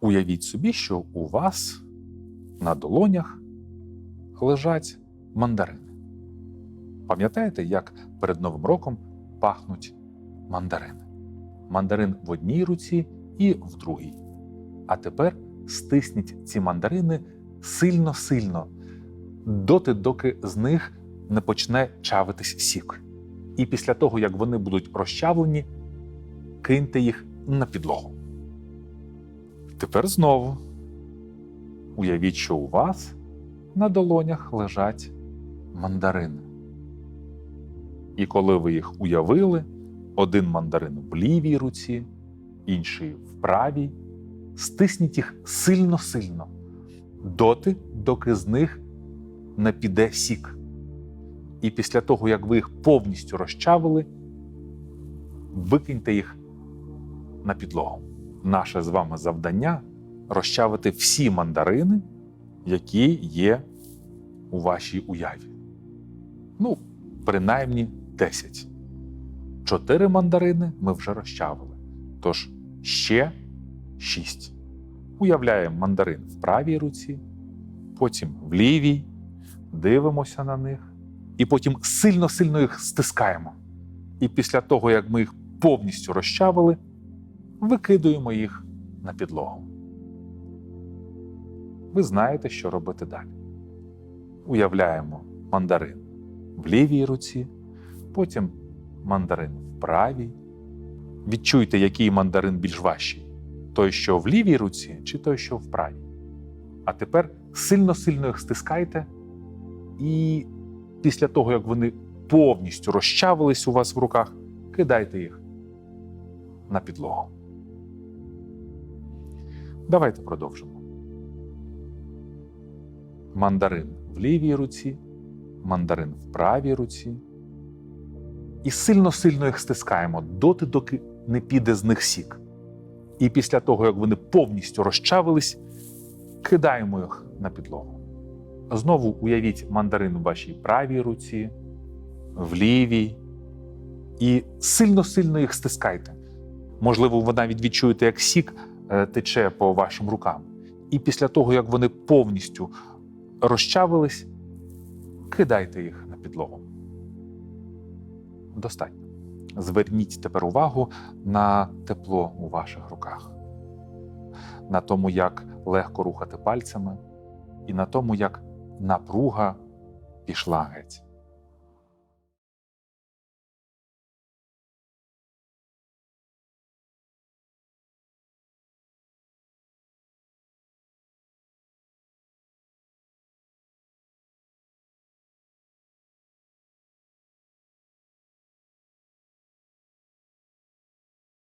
Уявіть собі, що у вас на долонях лежать мандарини. Пам'ятаєте, як перед Новим роком пахнуть мандарини? Мандарин в одній руці і в другій. А тепер стисніть ці мандарини сильно-сильно, доти, доки з них не почне чавитись сік. І після того, як вони будуть розчавлені, киньте їх на підлогу. Тепер знову уявіть, що у вас на долонях лежать мандарини. І коли ви їх уявили, один мандарин в лівій руці, інший в правій, стисніть їх сильно-сильно, доти, доки з них не піде сік. І після того, як ви їх повністю розчавили, викиньте їх на підлогу. Наше з вами завдання розчавити всі мандарини, які є у вашій уяві. Ну, принаймні 10. Чотири мандарини ми вже розчавили. Тож ще 6. Уявляємо мандарин в правій руці, потім в лівій, дивимося на них, і потім сильно-сильно їх стискаємо. І після того, як ми їх повністю розчавили, викидуємо їх на підлогу. Ви знаєте, що робити далі. Уявляємо мандарин в лівій руці, потім мандарин в правій. Відчуйте, який мандарин більш важчий: той, що в лівій руці, чи той, що в правій. А тепер сильно-сильно їх стискайте, і після того, як вони повністю розчавились у вас в руках, кидайте їх на підлогу. Давайте продовжимо. Мандарин в лівій руці, мандарин в правій руці. І сильно-сильно їх стискаємо доти, доки не піде з них сік. І після того, як вони повністю розчавились, кидаємо їх на підлогу. Знову уявіть мандарин у вашій правій руці, в лівій, і сильно-сильно їх стискайте. Можливо, ви навіть відчуєте, як сік тече по вашим рукам. І після того, як вони повністю розчавились, кидайте їх на підлогу. Достатньо. Зверніть тепер увагу на тепло у ваших руках, на тому, як легко рухати пальцями, і на тому, як напруга пішла геть.